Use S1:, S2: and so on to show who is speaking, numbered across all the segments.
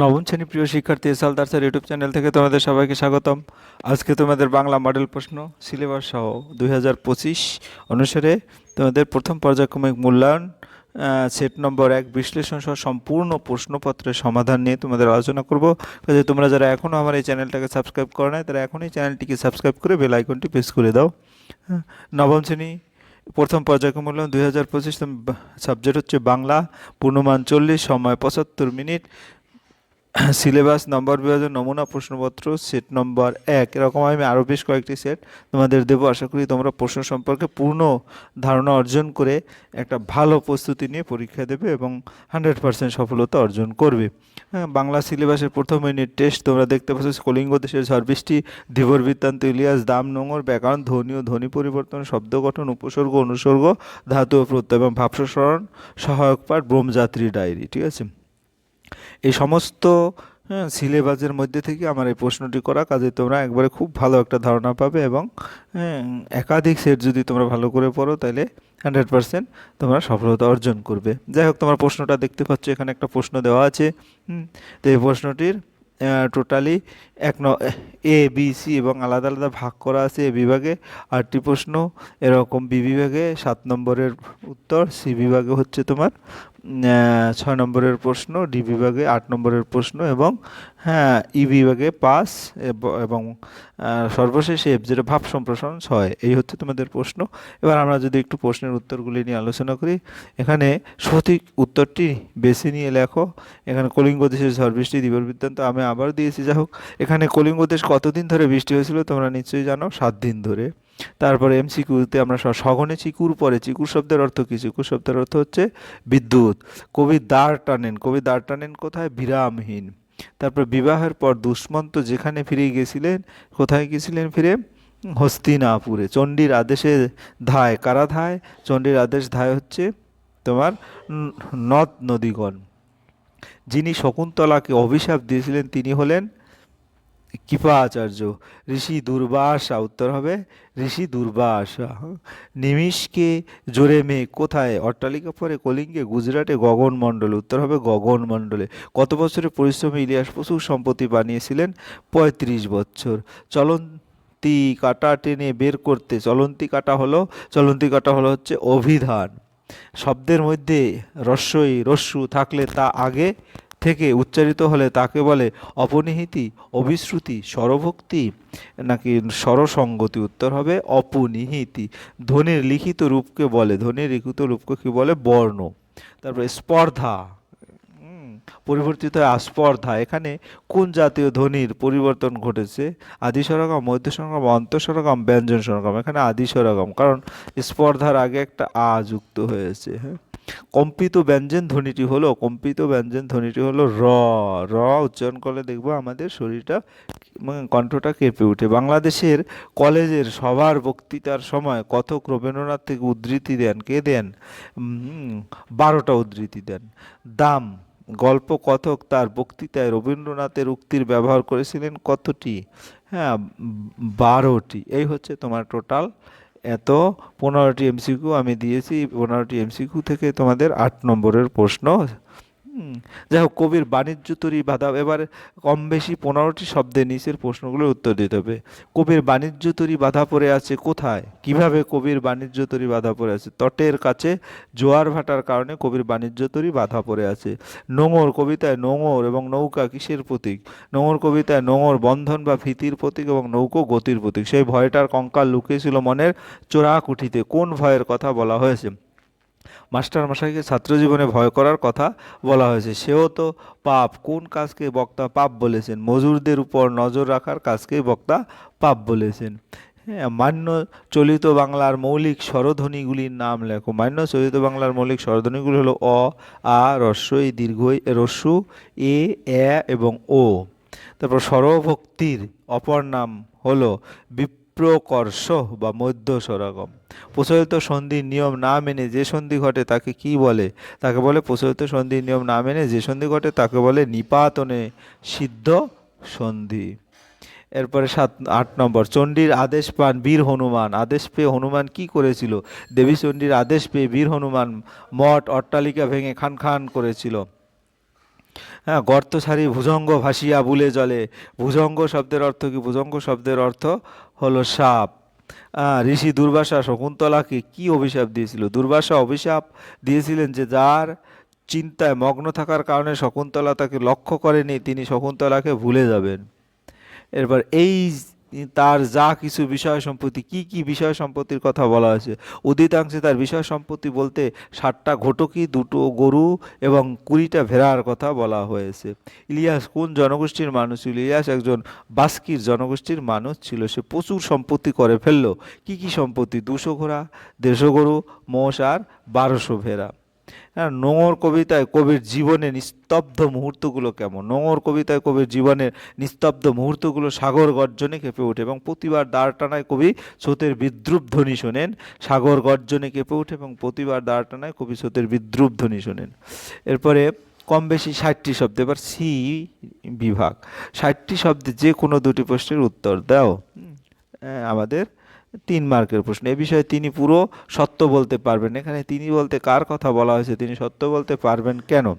S1: নবম শ্রেণি প্রিয় শিক্ষার্থী এস দার্সার ইউটিউব চ্যানেল থেকে তোমাদের সবাইকে স্বাগতম। আজকে তোমাদের বাংলা মডেল প্রশ্ন সিলেবাস সহ দুই হাজার পঁচিশ অনুসারে তোমাদের প্রথম পর্যায়ক্রমিক মূল্যায়ন সেট নম্বর এক বিশ্লেষণ সহ সম্পূর্ণ প্রশ্নপত্রের সমাধান নিয়ে তোমাদের আলোচনা করব। কাজে তোমরা যারা এখনও আমার এই চ্যানেলটাকে সাবস্ক্রাইব করো নাই তারা এখনই চ্যানেলটিকে সাবস্ক্রাইব করে বেল আইকনটি প্রেস করে দাও। হ্যাঁ, নবম শ্রেণি প্রথম পর্যায়ক্রম মূল্যায়ন দুই হাজার পঁচিশ সাবজেক্ট হচ্ছে বাংলা পূর্ণমান চল্লিশ সময় পঁচাত্তর মিনিট। সিলেবাস নম্বর বিভাজন নমুনা প্রশ্নপত্র সেট নম্বর এক। এরকম আমি আরও বেশ কয়েকটি সেট তোমাদের দেবো। আশা করি তোমরা প্রশ্ন সম্পর্কে পূর্ণ ধারণা অর্জন করে একটা ভালো প্রস্তুতি নিয়ে পরীক্ষা দেবে এবং হান্ড্রেড পার্সেন্ট সফলতা অর্জন করবে। হ্যাঁ, বাংলা সিলেবাসের প্রথম ইউনিট টেস্ট তোমরা দেখতে পাচ্ছ কলিঙ্গ দেশের ঝড়বৃষ্টি ধীবর বৃত্তান্ত ইলিয়াস দাম নোঙর ব্যাকরণ ধ্বনি ও ধ্বনি পরিবর্তন শব্দ গঠন উপসর্গ অনুসর্গ ধাতু প্রত্যয় এবং ভাবসরণ সহায়ক পাঠ ব্রহ্মযাত্রী ডায়েরি। ঠিক আছে? এই সমস্ত হ্যাঁ, সিলেবাসের মধ্যে থেকে আমার এই প্রশ্নটি করা কাজে তোমরা একবারে খুব ভালো একটা ধারণা পাবে এবং হ্যাঁ, একাধিক সেট যদি তোমরা ভালো করে পড়ো তাহলে হান্ড্রেড পারসেন্ট তোমরা সফলতা অর্জন করবে। যাই হোক তোমার প্রশ্নটা দেখতে পাচ্ছ এখানে একটা প্রশ্ন দেওয়া আছে। তো এই প্রশ্নটির টোটালি এক ন এ বি সি এবং আলাদা আলাদা ভাগ করা আছে এ বিভাগে। আটটি প্রশ্ন এরকম বি বিভাগে সাত নম্বরের উত্তর সি বিভাগে হচ্ছে তোমার ছয় নম্বরের প্রশ্ন, ডি বিভাগে আট নম্বরের প্রশ্ন এবং হ্যাঁ ই বিভাগে পাস এব- সর্বশেষে এফ যেটা ভাব সম্প্রসারণ ছয়। এই হচ্ছে তোমাদের প্রশ্ন। এবার আমরা যদি একটু প্রশ্নের উত্তরগুলি নিয়ে আলোচনা করি। এখানে সঠিক উত্তরটি বেছে নিয়ে লেখো। এখানে কলিঙ্গ দেশের ঝড়, বৃষ্টি দিবর বৃত্তান্ত আমি আবার দিয়েছি। যাই হোক, এখানে কলিঙ্গ দেশ কতদিন ধরে বৃষ্টি হয়েছিল তোমরা নিশ্চয়ই জানো? সাত দিন ধরে। তারপরে এমসিকিউতে আমরা স- সঘনে চিকুর পরে, চিকুর শব্দের অর্থ কী? চিকুর শব্দের অর্থ হচ্ছে বিদ্যুৎ। কবি দাঁড় টানেন। কবি দাঁড় টানেন কোথায়? বিরামহীন। তারপর বিবাহের পর দুষ্মন্ত যেখানে ফিরে গেছিলেন, কোথায় গেছিলেন ফিরে? হস্তিনাপুরে। চণ্ডীর আদেশে ধায়। কারা ধায়? চণ্ডীর আদেশ ধায় হচ্ছে তোমার নদ নদীগণ। যিনি শকুন্তলাকে অভিশাপ দিয়েছিলেন, তিনি হলেন কৃপাচার্য, ঋষি দুর্বাসা, উত্তর হবে ঋষি দুর্বাসা। নিমিষকে জোরে মেয়ে কোথায়? অট্টালিকা পরে কলিঙ্গে, গুজরাটে গগন মণ্ডলে, উত্তর হবে গগন মণ্ডলে। কত বছরের পরিশ্রমে ইলিয়াস প্রচুর সম্পত্তি বানিয়েছিলেন? পঁয়ত্রিশ বছর। চলন্তি কাটা টেনে বের করতে, চলন্তি কাটা হলো, চলন্তি কাটা হলো হচ্ছে অভিধান। শব্দের মধ্যে রস্যই রস্যু থাকলে তা আগে থেকে উচ্চারিত হলে তাকে বলে অপনিহিতি, অবিশ্রুতি, স্বরভক্তি, নাকি স্বরসঙ্গতি উত্তর হবে অপনিহিতি। ধ্বনির লিখিত রূপকে বলে, ধ্বনির লিখিত রূপকে কি বলে? বর্ণ। তারপরে স্পর্ধা। পরিবর্তিত হয় আস্পর্ধা। এখানে কোন জাতীয় ধ্বনির পরিবর্তন ঘটেছে? আদি সরগম মধ্য স্বরগম অন্তঃস্বরগম ব্যঞ্জন সরগম এখানে আদি সরগম কারণ স্পর্ধার আগে একটা আ যুক্ত হয়েছে হ্যাঁ? কম্পিত ব্যঞ্জন ধ্বনিটি হলো, কম্পিত ব্যঞ্জন ধ্বনিটি হলো র। র উচ্চারণ করলে দেখব আমাদের শরীরটা মানে কণ্ঠটা কেঁপে ওঠে। বাংলাদেশের কলেজের সবার বক্তৃতার সময় কথক রবীন্দ্রনাথ থেকে উদ্ধৃতি দেন। কে দেন? বারোটা উদ্ধৃতি দেন। দাম, গল্প কথক তার বক্তৃতায় রবীন্দ্রনাথের উক্তির ব্যবহার করেছিলেন কতটি? হ্যাঁ বারোটি। এই হচ্ছে তোমার টোটাল এত পনেরোটি এমসিকিউ আমি দিয়েছি পনেরোটি এমসিকিউ থেকে তোমাদের আট নম্বরের প্রশ্ন যাই হোক কবির বাণিজ্য তৈরি বাধা, এবার কম বেশি পনেরোটি শব্দে নিচের প্রশ্নগুলোর উত্তর দিতে হবে। কবির বাণিজ্য তৈরি বাধা পড়ে আছে কোথায়? কীভাবে কবির বাণিজ্য তৈরি বাধা পড়ে আছে? তটের কাছে জোয়ার ভাটার কারণে কবির বাণিজ্য তৈরি বাধা পড়ে আছে। নোঙর কবিতায় নোঙর এবং নৌকা কিসের প্রতীক? নোঙর কবিতায় নোঙর বন্ধন বা ভীতির প্রতীক এবং নৌকো গতির প্রতীক। সেই ভয়টার কঙ্কাল লুকিয়েছিল মনের চোরাকুঠিতে। কোন ভয়ের কথা বলা হয়েছে? মাস্টার মশাইকে ছাত্র জীবনে ভয় করার কথা বলা হয়েছে। সেও তো পাপ। কোন কাজকে বক্তা পাপ বলেছেন? মজুরদের উপর নজর রাখার কাজকেই বক্তা পাপ বলেছেন। হ্যাঁ মান্য চলিত বাংলার মৌলিক স্বরধ্বনিগুলির নাম লেখো। মান্য চলিত বাংলার মৌলিক স্বরধ্বনিগুলি হলো অ, আ রস্যই দীর্ঘ রস্যু, এ এ এবং ও। তারপর স্বরভক্তির অপর নাম হলো বিপ্রকর্ষ বা মধ্য স্বরাগম প্রচলিত সন্ধির নিয়ম না মেনে যে সন্ধি ঘটে তাকে কি বলে? তাকে বলে প্রচলিত সন্ধির নিয়ম না মেনে যে সন্ধি ঘটে তাকে বলে নিপাতনে সিদ্ধ সন্ধি। এরপরে সাত, আট নম্বর, চণ্ডীর আদেশ পান বীর হনুমান। আদেশ পেয়ে হনুমান কি করেছিল? দেবী চণ্ডীর আদেশ পেয়ে বীর হনুমান মঠ অট্টালিকা ভেঙে খান খান করেছিল। হ্যাঁ গর্ত সারি ভুজঙ্গ ভাসিয়া বুলে জলে। ভুজঙ্গ শব্দের অর্থ কি? ভুজঙ্গ শব্দের অর্থ হলো সাপ। ঋষি দুর্বাসা শকুন্তলাকে কি অভিশাপ দিয়েছিল? দুর্বাসা অভিশাপ দিয়েছিলেন যে যার চিন্তায় মগ্ন থাকার কারণে শকুন্তলা তাকে লক্ষ্য করেনি, তিনি শকুন্তলাকে ভুলে যাবেন। এরপর এই তার যা কিছু বিষয় সম্পত্তি, কি কি বিষয় সম্পত্তির কথা বলা হয়েছে? অধিকাংশে তার বিষয় সম্পত্তি বলতে ষাটটা ঘটকি, দুটো গরু এবং কুড়িটা ভেড়ার কথা বলা হয়েছে। ইলিয়াস কোন জনগোষ্ঠীর মানুষ ছিল? ইলিয়াস একজন বাস্কির জনগোষ্ঠীর মানুষ ছিল। সে প্রচুর সম্পত্তি করে ফেলল। কি কি সম্পত্তি? দুশো ঘোড়া, দেড়শো গরু, মোষ আর বারোশো ভেড়া। নোংর কবিতায় কবির জীবনে নিস্তব্ধ মুহূর্তগুলো কেমন? নোংর কবিতায় কবির জীবনের নিস্তব্ধ মুহূর্তগুলো সাগর গর্জনে কেঁপে ওঠে এবং প্রতিবার দাঁড় টানায় কবি স্রোতের বিদ্রুপ ধ্বনি শোনেন। সাগর গর্জনে কেঁপে ওঠে এবং প্রতিবার দাঁড় টানায় কবি স্রোতের বিদ্রুপ ধ্বনি শোনেন। এরপরে কম বেশি ষাটটি শব্দ এবার সি বিভাগ। ষাটটি শব্দে যে কোনো দুটি প্রশ্নের উত্তর দাও। হুম, আমাদের তিন মার্কের প্রশ্ন। এ বিষয়ে তিনি পুরো সত্য বলতে পারবেন। এখানে তিনি বলতে কার কথা বলা হয়েছে? তিনি সত্য বলতে পারবেন কেন?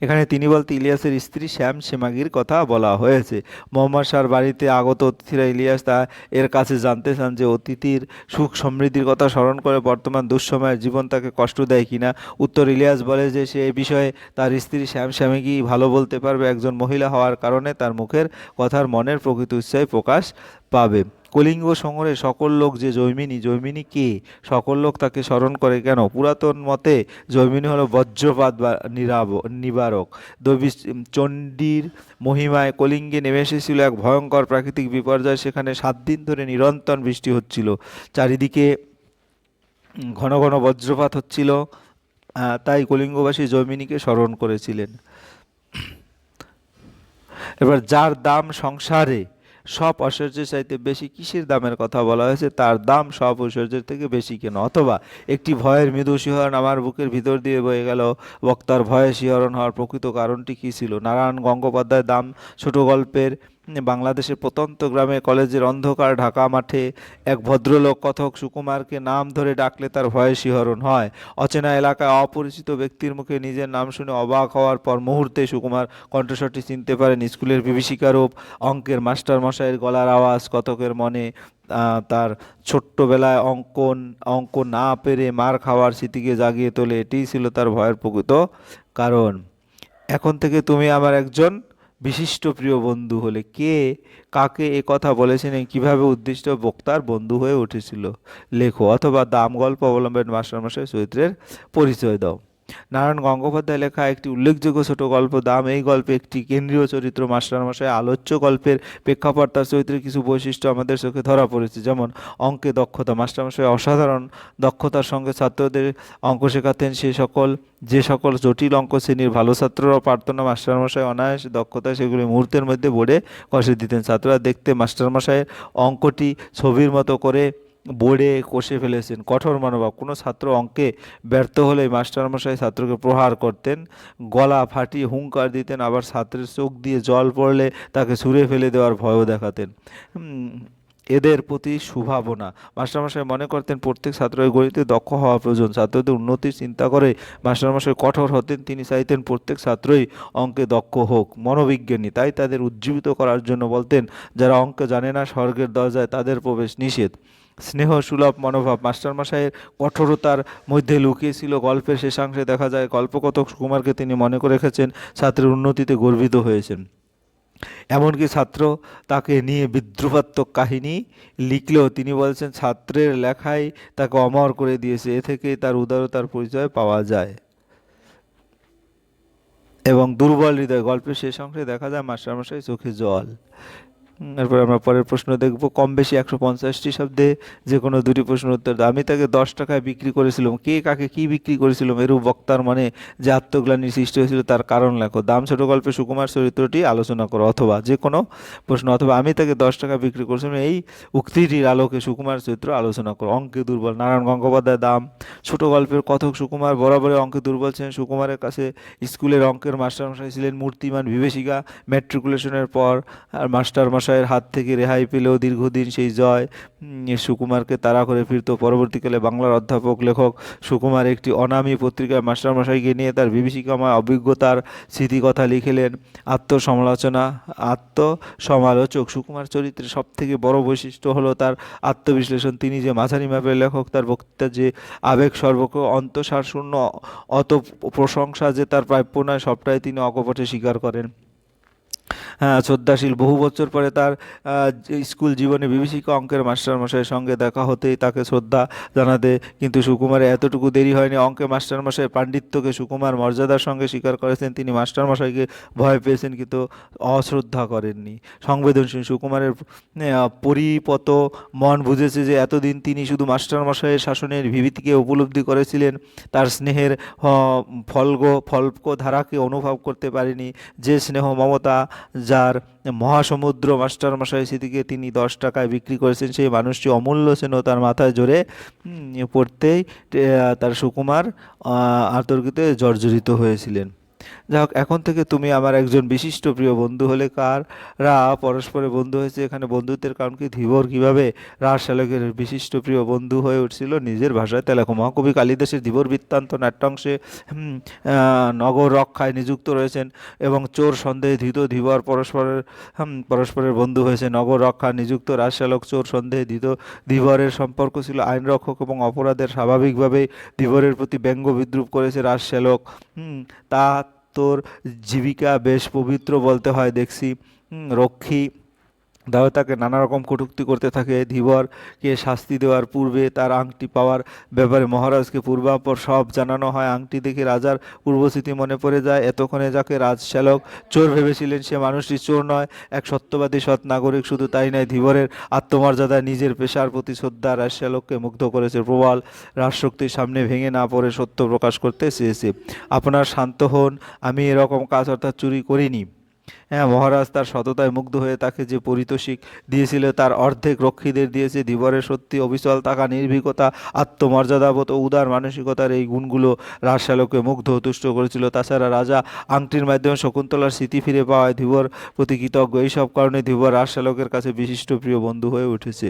S1: এখানে তিনি বলতে ইলিয়াসের স্ত্রী শ্যাম সেমাগির কথা বলা হয়েছে। মোহাম্মদ শাহর বাড়িতে আগত অতিথিরা ইলিয়াস তা এর কাছে জানতে চান যে অতিথির সুখ সমৃদ্ধির কথা স্মরণ করে বর্তমান দুঃসময়ের জীবন তাকে কষ্ট দেয় কিনা উত্তর ইলিয়াস বলে যে সে এ বিষয়ে তার স্ত্রী শ্যাম শ্যামেগি ভালো বলতে পারবে। একজন মহিলা হওয়ার কারণে তার মুখের কথার মনের প্রকৃত উৎসাহে প্রকাশ পাবে। কলিঙ্গ সংগ্রহে সকল লোক যে জৈমিনী জৈমিনী কে? সকল লোক তাকে স্মরণ করে কেন? পুরাতন মতে জৈমিনী হলো বজ্রপাত বা নিরাব, নিবারক। দবি চণ্ডীর মহিমায় কলিঙ্গে নেমে এসেছিল এক ভয়ঙ্কর প্রাকৃতিক বিপর্যয়। সেখানে সাত দিন ধরে নিরন্তর বৃষ্টি হচ্ছিল। চারিদিকে ঘন ঘন বজ্রপাত হচ্ছিল। তাই কলিঙ্গবাসী জৈমিনীকে স্মরণ করেছিলেন। এবার যার দাম সংসারে সব ঐশ্বর্যের চাইতে বেশি কিসের দামের কথা বলা হয়েছে? তার দাম সব ঐশ্বর্যের থেকে বেশি কেন? অথবা একটি ভয়ের মৃদু শিহরণ আমার বুকের ভিতর দিয়ে বয়ে গেল। বক্তার ভয়ে শিহরণ হওয়ার প্রকৃত কারণটি কী ছিল? নারায়ণ গঙ্গোপাধ্যায় দাম ছোট গল্পের বাংলাদেশের প্রত্যন্ত গ্রামে কলেজের অন্ধকার ঢাকা মাঠে এক ভদ্রলোক কথক সুকুমারকে নাম ধরে ডাকলে তার ভয়ে শিহরণ হয়। অচেনা এলাকায় অপরিচিত ব্যক্তির মুখে নিজের নাম শুনে অবাক হওয়ার পর মুহূর্তে সুকুমার কণ্ঠস্বরটি চিনতে পারেন। স্কুলের বিভীষিকারূপ অঙ্কের মাস্টার মশাইয়ের গলার আওয়াজ কতকের মনে তার ছোট্টবেলায় অঙ্কন অঙ্ক না পেরে মার খাওয়ার স্মৃতিকে জাগিয়ে তোলে। এটিই ছিল তার ভয়ের প্রকৃত কারণ। এখন থেকে তুমি আমার একজন বিশিষ্ট প্রিয় বন্ধু হলে কে কাকে এ কথা বলেছেন কীভাবে উদ্দিষ্ট বক্তার বন্ধু হয়ে উঠেছিল? লেখো অথবা দাম গল্প অবলম্বন মাস্টারমশাই চরিত্রের পরিচয় দাও। নারায়ণ গঙ্গোপাধ্যায় লেখা একটি উল্লেখযোগ্য ছোট গল্প। দাম এই গল্পে একটি কেন্দ্রীয় চরিত্র মাস্টারমশাই আলোচ্য গল্পের প্রেক্ষাপট তার চরিত্রের কিছু বৈশিষ্ট্য আমাদের চোখে ধরা পড়েছে। যেমন, অঙ্কে দক্ষতা। মাস্টারমশাই অসাধারণ দক্ষতার সঙ্গে ছাত্রদের অঙ্ক শেখাতেন। সে সকল, যে সকল জটিল অঙ্ক শ্রেণির ভালো ছাত্ররাও পারত না। মাস্টারমশাই অনায়াসে দক্ষতায় সেগুলি মুহূর্তের মধ্যে বোর্ডে কষে দিতেন। ছাত্ররা দেখতে মাস্টারমশাইয়ের অঙ্কটি ছবির মতো করে বোর্ডে কষে ফেলেছেন। কঠোর মনোভাব। কোনো ছাত্র অঙ্কে ব্যর্থ হলে মাস্টারমশাই ছাত্রকে প্রহার করতেন। গলা ফাটিয়ে হুঙ্কার দিতেন, আবার ছাত্রের চোখ দিয়ে জল পড়লে তাকে ছুঁড়ে ফেলে দেওয়ার ভয়ও দেখাতেন। এদের প্রতি সুভাবনা। মাস্টারমশাই মনে করতেন, প্রত্যেক ছাত্রের গণিতে দক্ষ হওয়া প্রয়োজন। ছাত্রদের উন্নতির চিন্তা করে মাস্টারমশাই কঠোর হতেন। তিনি চাইতেন প্রত্যেক ছাত্রই অঙ্কে দক্ষ হোক। মনোবিজ্ঞানী, তাই তাদের উজ্জীবিত করার জন্য বলতেন, যারা অঙ্ক জানে না, স্বর্গের দরজায় তাদের প্রবেশ নিষেধ। স্নেহ, সুলভ, মনোভাব। মাস্টারমশাইয়ের কঠোরতার মধ্যে লুকিয়েছিল গল্পের শেষাংশে। দেখা যায়, গল্পকথক সুকুমারকে তিনি মনে করে রেখেছেন, ছাত্রের উন্নতিতে গর্বিত হয়েছেন। এমনকি ছাত্র তাকে নিয়ে বিদ্রুপাত্মক কাহিনী লিখলেও তিনি বলছেন, ছাত্রের লেখাই তাকে অমর করে দিয়েছে। এ থেকেই তার উদারতার পরিচয় পাওয়া যায়। এবং দুর্বল হৃদয়। গল্পের শেষ অংশে দেখা যায়, মাস্টারমশাই চোখে জল। এরপর আমরা পরের প্রশ্ন দেখব, কম বেশি একশো পঞ্চাশটি শব্দে যে কোনো দুটি প্রশ্ন উত্তর দাও। আমি তাকে দশ টাকায় বিক্রি করেছিলাম। কে কাকে কি বিক্রি করেছিলাম? এরূপ বক্তার মানে যে আত্মগ্লানি সৃষ্টি হয়েছিল তার কারণ লেখো। দাম ছোট গল্পে সুকুমার চরিত্রটি আলোচনা করো, অথবা যে কোনো প্রশ্ন, অথবা আমি তাকে দশ টাকা বিক্রি করেছিলাম, এই উক্তিটির আলোকে সুকুমার চরিত্র আলোচনা করো। অঙ্কে দুর্বল, নারায়ণ গঙ্গোপাধ্যায় দাম ছোট গল্পের কথক সুকুমার, বরাবরই অঙ্কে দুর্বল ছিলেন। সুকুমারের কাছে স্কুলের অঙ্কের মাস্টারমশাই ছিলেন, মূর্তিমান বিভীষিকা ম্যাট্রিকুলেশনের পর আর মাস্টারমশাই মাস্টারমশাইয়ের হাত থেকে রেহাই পেলেও দীর্ঘদিন সেই জয় সুকুমারকে তাড়া করে ফিরত। পরবর্তীকালে বাংলার অধ্যাপক, লেখক সুকুমার একটি অনামী পত্রিকায় মাস্টারমশাইকে নিয়ে তার বিভীষিকাময় অভিজ্ঞতার স্মৃতিকথা লিখেলেন। আত্মসমালোচনা, আত্মসমালোচক সুকুমার চরিত্রের সবথেকে বড় বৈশিষ্ট্য হলো তার আত্মবিশ্লেষণ। তিনি যে মাঝারি মাপের লেখক, তার বক্তৃতা যে আবেগ সর্বক অন্তঃসারশূন্য অত প্রশংসা যে তার প্রাপ্য নয়, সবটাই তিনি অকপটে স্বীকার করেন। শ্রদ্ধাশীল। বহু বছর পরে তার স্কুল জীবনে বিভীষিকা অঙ্কের মাস্টারমশাইয়ের সঙ্গে দেখা হতেই তাকে শ্রদ্ধা জানাতে কিন্তু সুকুমারের এতটুকু দেরি হয়নি। অঙ্কের মাস্টারমশাই পাণ্ডিত্যকে সুকুমার মর্যাদার সঙ্গে স্বীকার করেছেন। তিনি মাস্টারমশাইকে ভয় পেয়েছেন কিন্তু অশ্রদ্ধা করেননি। সংবেদনশীল সুকুমারের পরিপত মন বুঝেছে যে এতদিন তিনি শুধু মাস্টারমশাইয়ের শাসনের বিভীতিকে উপলব্ধি করেছিলেন। তার স্নেহের ফলগ ফল্ক ধারাকে অনুভব করতে পারেনি। যে স্নেহ মমতা যার মহাসমুদ্র মাস্টারমশাই স্মৃতিকে তিনি দশ টাকায় বিক্রি করেছেন, সেই মানুষটি অমূল্য সেন তার মাথায় জোরে পড়তেই তার সুকুমার আতর্কিতে জর্জরিত হয়েছিলেন। যাই হোক এখন থেকে তুমি আমার একজন বিশিষ্ট প্রিয় বন্ধু হলে কাররা পরস্পরের বন্ধু হয়েছে এখানে বন্ধুত্বের, কারণ কি ধীবর কীভাবে রাজ শালকের বিশিষ্ট প্রিয় বন্ধু হয়ে উঠছিল নিজের ভাষায়। তেলাকো মহাকবি কালিদাসের ধীবর বৃত্তান্ত নাট্যাংশে নগর রক্ষায় নিযুক্ত রয়েছেন এবং চোর সন্দেহে ধৃত ধীবর পরস্পরের পরস্পরের বন্ধু হয়েছে। নগর রক্ষা নিযুক্ত রাজশালক চোর সন্দেহে ধৃত ধীবরের সম্পর্ক ছিল আইনরক্ষক এবং অপরাধের স্বাভাবিকভাবেই ধীবরের প্রতি ব্যঙ্গ বিদ্রুপ করেছে রাজশালক তা তোর জীবিকা বেশ পবিত্র বলতে হয় দেখছি। রক্ষী। দাও তাকে নানা রকম কটূক্তি করতে থাকে। ধীবরকে শাস্তি দেওয়ার পূর্বে তার আংটি পাওয়ার ব্যাপারে মহারাজকে পূর্বাপর সব জানানো হয়। আংটি দেখে রাজার পূর্বস্মৃতি মনে পড়ে যায়। এতক্ষণে যাকে রাজশ্যালক চোর ভেবেছিলেন, সে মানুষটি চোর নয়, এক সত্যবাদী, সৎ নাগরিক। শুধু তাই নয়, ধীবরের আত্মমর্যাদা নিজের পেশার প্রতি শ্রদ্ধা রাজশ্যালককে মুগ্ধ করেছে। প্রবল রাজশক্তির সামনে ভেঙে না পড়ে সত্য প্রকাশ করতে চেয়েছে। আপনার শান্ত হন, আমি এরকম কাজ অর্থাৎ চুরি করিনি। মহারাজ তার সততায় মুগ্ধ হয়ে তাকে যে পরিতোষিক দিয়েছিল, তার অর্ধেক রক্ষীদের দিয়েছে। ধীবরের সত্যি অবিচল থাকা, নির্ভীকতা, আত্মমর্যাদাবোধ উদার মানসিকতার এই গুণগুলো রাজশালককে মুগ্ধ তুষ্ট করেছিল। তাছাড়া রাজা আংটির মাধ্যমে শকুন্তলার স্মৃতি ফিরে পাওয়ায় ধীবর প্রতি কৃতজ্ঞ। এইসব কারণে ধীবর রাজশালকের কাছে বিশিষ্ট প্রিয় বন্ধু হয়ে উঠেছে।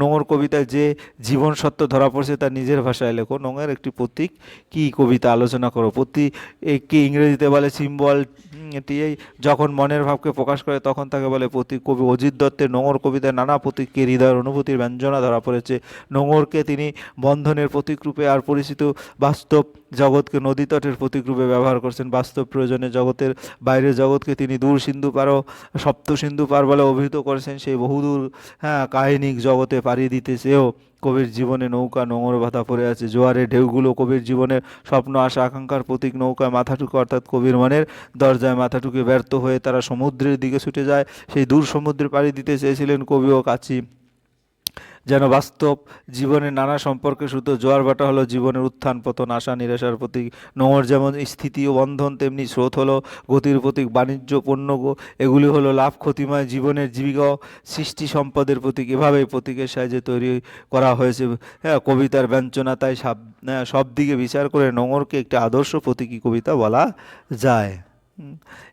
S1: নোংর কবিতায় যে জীবন সত্য ধরা পড়ছে তার নিজের ভাষায় লেখো। নোংের একটি প্রতীক। কি কবিতা আলোচনা করো? প্রতি কি ইংরেজিতে বলে সিম্বল এটিই যখন মনের ভাবকে প্রকাশ করে, তখন তাকে বলে, প্রতি কবি অজিত দত্তের নোংর কবিতায় নানা প্রতীককে হৃদয়ের অনুভূতির ব্যঞ্জনা ধরা পড়েছে। নোংরকে তিনি বন্ধনের প্রতীক রূপে আর পরিচিত বাস্তব জগৎকে নদী তটের প্রতীক রূপে ব্যবহার করছেন। বাস্তব প্রয়োজনে জগতের বাইরের জগৎকে তিনি দূর সিন্ধু পারও সপ্ত সিন্ধু পার বলে অভিহিত করেছেন। সেই বহুদূর হ্যাঁ কাহিনিক জগতে পাড়ি দিতে চেয়েও কবির জীবনে নৌকা নোংর বাধা পড়ে আছে। জোয়ারের ঢেউগুলো কবির জীবনের স্বপ্ন, আশা, আকাঙ্ক্ষার প্রতীক নৌকায় মাথাটুকু অর্থাৎ কবির মনের দরজায় মাথাটুকু ব্যর্থ হয়ে তারা সমুদ্রের দিকে ছুটে যায়। সেই দূর সমুদ্রে পাড়ি দিতে চেয়েছিলেন কবি ও কাছি যেন বাস্তব জীবনের নানা সম্পর্কে শুধু জোয়ার ভাটা হলো জীবনের উত্থান পতন আশা নিরাশার প্রতীক। নোংর যেমন স্থিতি ও বন্ধন তেমনি স্রোত হলো গতির প্রতীক বাণিজ্য পণ্য এগুলি হলো লাভ ক্ষতিময় জীবনের জীবিকা সৃষ্টি সম্পদের প্রতীক। এভাবেই প্রতীকের সাহায্যে তৈরি করা হয়েছে। হ্যাঁ কবিতার ব্যঞ্জনা তাই সব হ্যাঁ, সব দিকে বিচার করে নোংরকে একটি আদর্শ প্রতীকী কবিতা বলা যায়।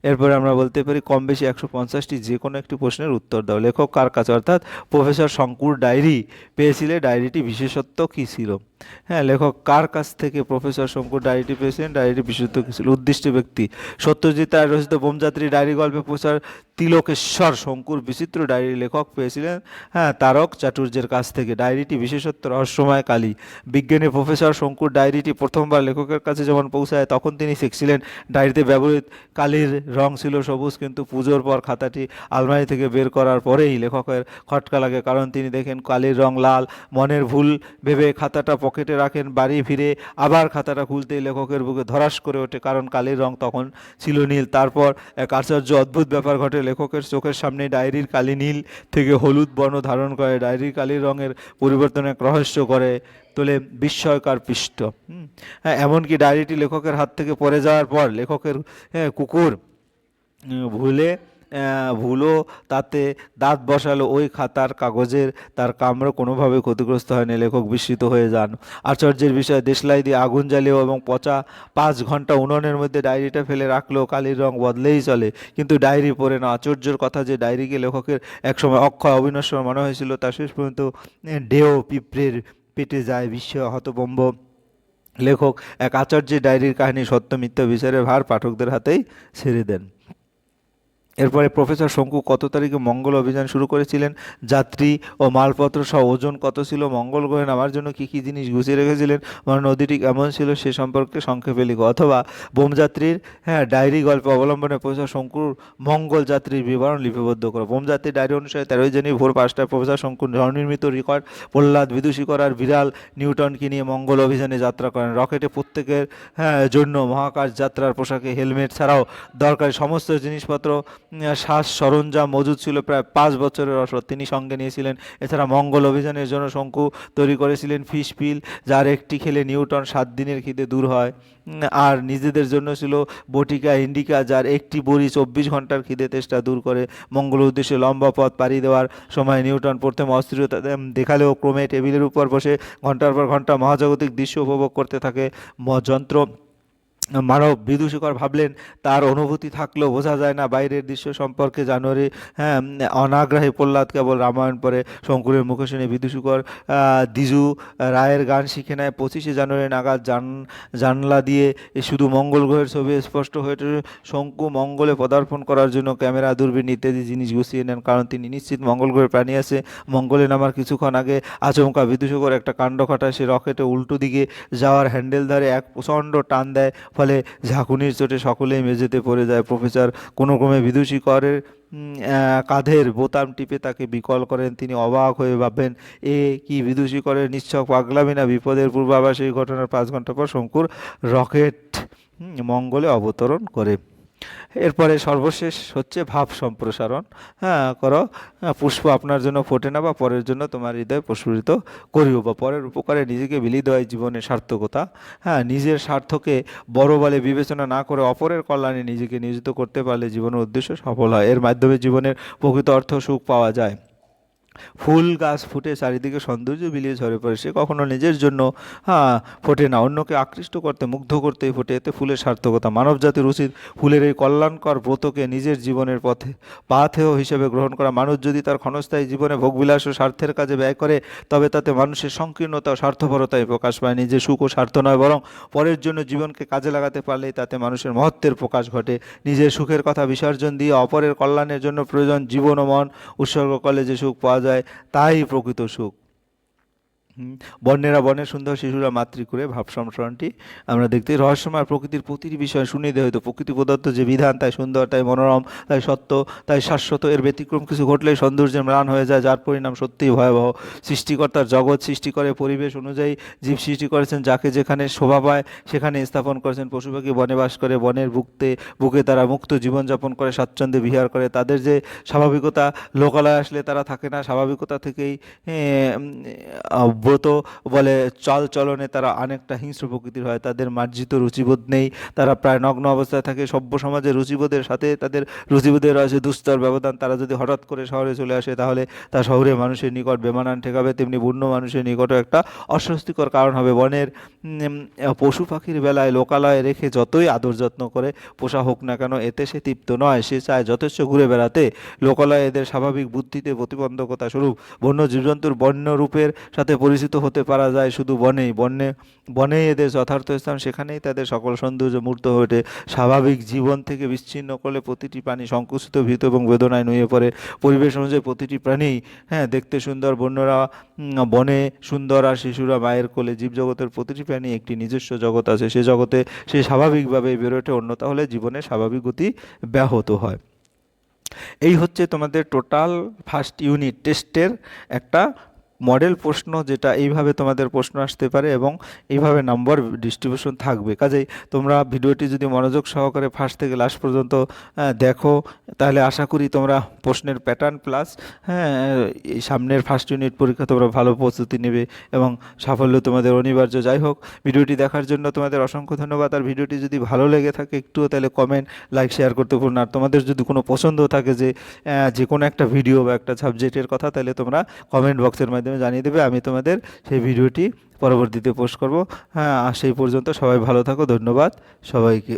S1: এরপরে আমরা বলতে পারি, কম বেশি একশো পঞ্চাশটি যে কোনো একটি প্রশ্নের উত্তর দাও। লেখক কার কাছে? অর্থাৎ প্রফেসর শঙ্কুর ডায়েরি পেয়েছিলে। ডায়েরিটি বিশেষত্ব কী ছিল? হ্যাঁ লেখক, কার কাছ থেকে প্রফেসর শঙ্কুর ডায়েরিটি পেয়েছিলেন? ডায়েরিটি বিশুদ্ধ ছিল উদ্দিষ্ট ব্যক্তি। সত্যজিৎ রায় রচিত বোমযাত্রী ডায়েরি গল্পে প্রফেসর তিলকেশ্বর শঙ্কুর বিচিত্র ডায়েরি লেখক পেয়েছিলেন। হ্যাঁ তারক চাটুর্যের কাছ থেকে। ডায়েরিটি বিশেষত্ব রহস্যময় কালী বিজ্ঞানী প্রফেসর শঙ্কুর ডায়েরিটি প্রথমবার লেখকের কাছে যখন পৌঁছায়, তখন তিনি শিখছিলেন, ডায়েরিতে ব্যবহৃত কালির রং ছিল সবুজ, কিন্তু পুজোর পর খাতাটি আলমারি থেকে বের করার পরেই লেখকের খটকা লাগে, কারণ তিনি দেখেন কালির রং লাল, মনের ভুল ভেবে খাতাটা পকেটে রাখেন বাড়ি ফিরে আবার খাতাটা খুলতেই লেখকের বুকে ধরাস করে ওঠে কারণ কালির রং তখন ছিল নীল। তারপর এক আশ্চর্য অদ্ভুত ব্যাপার ঘটে লেখকের চোখের সামনে ডায়েরির কালি নীল থেকে হলুদ বর্ণ ধারণ করে ডায়েরির কালির রঙের পরিবর্তন এক রহস্য করে তোলে বিস্ময়কার পৃষ্ঠ। হ্যাঁ এমনকি ডায়েরিটি লেখকের হাত থেকে পড়ে যাওয়ার পর লেখকের হ্যাঁ, কুকুর ভুলে ভুলও তাতে দাঁত বসালো, ওই খাতার কাগজের তার কামড় কোনোভাবে ক্ষতিগ্রস্ত হয়নি, লেখক বিস্মিত হয়ে যান। আশ্চর্যের বিষয়, দেশলাই দিয়ে আগুন জ্বালিয়েও এবং পচা পাঁচ ঘণ্টা উনুনের মধ্যে ডায়েরিটা ফেলে রাখলেও কালির রং বদলেই চলে। কিন্তু ডায়েরি পড়ে না। আশ্চর্যের কথা যে ডায়েরিকে লেখকের একসময় অক্ষয় অবিনশ্বর মনে হয়েছিল, তা শেষ পর্যন্ত ডেও পিঁপড়ের পেটে যায়, বিশ্ব হতবম্ব। লেখক এক আচার্যের ডায়েরির কাহিনী সত্য, মিথ্যা বিচারের ভার পাঠকদের হাতেই ছেড়ে দেন। এরপরে প্রফেসর শঙ্কু কত তারিখে মঙ্গল অভিযান শুরু করেছিলেন? যাত্রী ও মালপত্র সহ ওজন কত ছিল? মঙ্গল গ্রহে নামার জন্য কী কী জিনিস গুছিয়ে রেখেছিলেন? মানে নদীটি কেমন ছিল সে সম্পর্কে সংক্ষেপে লিখো। অথবা বোমযাত্রীর হ্যাঁ ডায়েরি গল্প অবলম্বনে প্রফেসর শঙ্কুর মঙ্গল যাত্রীর বিবরণ লিপিবদ্ধ করো। বোমযাত্রীর ডায়েরি অনুসারে তেরোই জানি ভোর পাঁচটায় প্রফেসর শঙ্কুর স্বনির্মিত রেকর্ড, প্রহ্লাদ বিদুষিকর আর বিড়াল নিউটনকে নিয়ে মঙ্গল অভিযানে যাত্রা করেন। রকেটে প্রত্যেকের হ্যাঁ জন্য মহাকাশ যাত্রার পোশাকে হেলমেট ছাড়াও দরকারি সমস্ত জিনিসপত্র শ্বাস সরঞ্জাম মজুদ ছিল প্রায় পাঁচ বছরের অসর তিনি সঙ্গে নিয়েছিলেন, এছাড়া মঙ্গল অভিযানের জন্য শঙ্কু তৈরি করেছিলেন ফিশ পিল, যার একটি খেলে নিউটন সাত দিনের খিদে দূর হয়। আর নিজেদের জন্য ছিল বটিকা ইন্ডিকা, যার একটি বড়ি চব্বিশ ঘণ্টার খিদে তেষ্টা দূর করে। মঙ্গল উদ্দেশ্যে লম্বা পথ পাড়ি দেওয়ার সময় নিউটন প্রথমে অস্থিরতা দেখালেও ক্রমে টেবিলের উপর বসে ঘণ্টার পর ঘণ্টা মহাজাগতিক দৃশ্য উপভোগ করতে থাকে। যন্ত্র মানব বিদূষকর ভাবলেন, তার অনুভূতি থাকলেও বোঝা যায় না বাইরের দৃশ্য সম্পর্কে জানুয়ারি হ্যাঁ অনাগ্রাহী প্রহ্লাদ কেবল রামায়ণ পরে শঙ্কুরের মুখে শুনে বিদূষকর দিজু রায়ের গান শিখে নেয়। পঁচিশে জানুয়ারি নাগাদ জান, জানলা দিয়ে শুধু মঙ্গল গ্রহের ছবি স্পষ্ট হয়ে। শঙ্কু মঙ্গলে পদার্পণ করার জন্য ক্যামেরা, দূরবীন ইত্যাদি জিনিস গুছিয়ে নেন, কারণ তিনি নিশ্চিত মঙ্গল গ্রহে প্রাণী আছে। মঙ্গলে নামার কিছুক্ষণ আগে আচমকা বিদূষকর একটা কাণ্ড ঘটায়, সে রকেটে উল্টো দিকে যাওয়ার হ্যান্ডেল ধরে এক প্রচণ্ড টান দেয়। ফলে ঝাঁকুনির চোটে সকলেই মেঝেতে পড়ে যায়। প্রফেসর কোনো ক্রমে বিদুষী করের কাঁধের বোতাম টিপে তাকে বিকল করেন। তিনি অবাক হয়ে ভাববেন, এ কি বিদুষী করের নিশ্চক পাগলামি না? বিপদের পূর্বাভাস এই ঘটনার পাঁচ ঘণ্টা পর শঙ্কুর রকেট মঙ্গলে অবতরণ করে। এরপরে সর্বশেষ হচ্ছে ভাব সম্প্রসারণ। হ্যাঁ করো। পুষ্প আপনার জন্য ফোটে না বা পরের জন্য তোমার হৃদয় প্রস্ফুটিত করিও বা পরের উপকারে নিজেকে বিলি দেওয়াই জীবনের সার্থকতা। হ্যাঁ নিজের স্বার্থকে বড় বলে বিবেচনা না করে অপরের কল্যাণে নিজেকে নিয়োজিত করতে পারলে জীবনের উদ্দেশ্য সফল হয়। এর মাধ্যমে জীবনের প্রকৃত অর্থ সুখ পাওয়া যায়। ফুল গাছ ফুটে চারিদিকে সৌন্দর্য বিলিয়ে ঝরে পড়ে। সে কখনো নিজের জন্য হ্যাঁ ফোটে না, অন্যকে আকৃষ্ট করতে, মুগ্ধ করতেই ফোটে। এতে ফুলের সার্থকতা মানব জাতির উচিত ফুলের এই কল্যাণকর ব্রতকে নিজের জীবনের পথে, পাথেয় হিসেবে গ্রহণ করা। মানুষ যদি তার ক্ষণস্থায়ী জীবনে ভোগবিলাস ও স্বার্থের কাজে ব্যয় করে, তবে তাতে মানুষের সংকীর্ণতা ও স্বার্থপরতাই প্রকাশ পায়। নিজের সুখ ও স্বার্থ নয়, বরং পরের জন্য জীবনকে কাজে লাগাতে পারলেই তাতে মানুষের মহত্বের প্রকাশ ঘটে। নিজের সুখের কথা বিসর্জন দিয়ে অপরের কল্যাণের জন্য প্রয়োজন জীবন ও মন। উৎসর্গ করলে যে সুখ পাওয়া যায়। তাই প্রকৃত সুখ। বর্ণেরা বর্ণের সুন্দর শিশুরা মাতৃ করে ভাব সংস্মরণটি আমরা দেখতে রহস্যময় প্রকৃতির প্রতিটি বিষয় শুনিয়ে দেওয়া হয়তো। প্রকৃতি প্রদত্ত যে বিধান, তাই সুন্দর, তাই মনোরম, তাই সত্য, তাই শাশ্বত, এর ব্যতিক্রম কিছু ঘটলেই সৌন্দর্যের ম্লান হয়ে যায়, যার পরিণাম সত্যিই ভয়াবহ। সৃষ্টিকর্তার জগৎ সৃষ্টি করে, পরিবেশ অনুযায়ী জীব সৃষ্টি করেছেন, যাকে যেখানে শোভা পায় সেখানে স্থাপন করেছেন। পশু পাখি বনে বাস করে, বনের বুকতে বুকে তারা মুক্ত জীবনযাপন করে, স্বাচ্ছন্দ্যে বিহার করে। তাদের যে স্বাভাবিকতা, লোকালয় আসলে তারা থাকে না। স্বাভাবিকতা থেকেই ব্রত বলে চল চলনে তারা অনেকটা হিংস্র প্রকৃতির হয়, তাদের মার্জিত রুচিবোধ নেই। তারা প্রায় নগ্ন অবস্থায় থাকে, সভ্য সমাজের রুচিবোধের সাথে তাদের রুচিবোধের রয়েছে দুস্তর ব্যবধান। তারা যদি হঠাৎ করে শহরে চলে আসে, তাহলে তা শহরে মানুষের নিকট বেমানান ঠেকাবে, তেমনি বন্য মানুষের নিকটও একটা অস্বস্তিকর কারণ হবে। বনের পশু পাখির বেলায় লোকালয়ে রেখে যতই আদর যত্ন করে পোষা হোক না কেন, এতে সে তৃপ্ত নয়। সে চায় যথেষ্ট ঘুরে বেড়াতে। লোকালয়ে এদের স্বাভাবিক বুদ্ধিতে প্রতিবন্ধকতা স্বরূপ, বন্য জীবজন্তুর বন্য রূপের সাথে পরিচিত হতে পারা যায় শুধু বনেই। বনে, বনেই এদের যথার্থ স্থান। সেখানেই তাদের সকল সৌন্দর্য মূর্ত হয়ে ওঠে। স্বাভাবিক জীবন থেকে বিচ্ছিন্ন করলে প্রতিটি প্রাণী সংকুচিত, ভীত এবং বেদনায় নুয়ে পড়ে। পরিবেশ অনুযায়ী প্রতিটি প্রাণী হ্যাঁ দেখতে সুন্দর। বন্যরা বনে সুন্দর আর শিশুরা মায়ের কোলে জীবজগতের প্রতিটি প্রাণী একটি নিজস্ব জগৎ আছে। সে জগতে সে স্বাভাবিকভাবে বেরোয় ওঠে। অন্যতা হলে জীবনের স্বাভাবিক গতি ব্যাহত হয়। এই হচ্ছে তোমাদের টোটাল ফার্স্ট ইউনিট টেস্টের একটা মডেল প্রশ্ন যেটা এইভাবে তোমাদের প্রশ্ন আসতে পারে এবং এইভাবে নম্বর ডিস্ট্রিবিউশন থাকবে। কাজেই তোমরা ভিডিওটি যদি মনোযোগ সহকারে ফার্স্ট থেকে লাস্ট পর্যন্ত দেখো, তাহলে আশা করি তোমরা প্রশ্নের প্যাটার্ন প্লাস হ্যাঁ এই সামনের ফার্স্ট ইউনিট পরীক্ষা তোমরা ভালো প্রস্তুতি নেবে এবং সাফল্য তোমাদের অনিবার্য। যাই হোক, ভিডিওটি দেখার জন্য তোমাদের অসংখ্য ধন্যবাদ। আর ভিডিওটি যদি ভালো লেগে থাকে, একটুও তাহলে কমেন্ট লাইক শেয়ার করতে ভুলো না। আর তোমাদের যদি কোনো পছন্দ থাকে যে যে কোনো একটা ভিডিও বা একটা সাবজেক্টের কথা, তাহলে তোমরা কমেন্ট বক্সের মাধ্যমে জানিয়ে দেবে, আমি তোমাদের সেই ভিডিওটি পরবর্তীতে পোস্ট করব। হ্যাঁ আর সেই পর্যন্ত সবাই ভালো থাকো, ধন্যবাদ। সবাইকে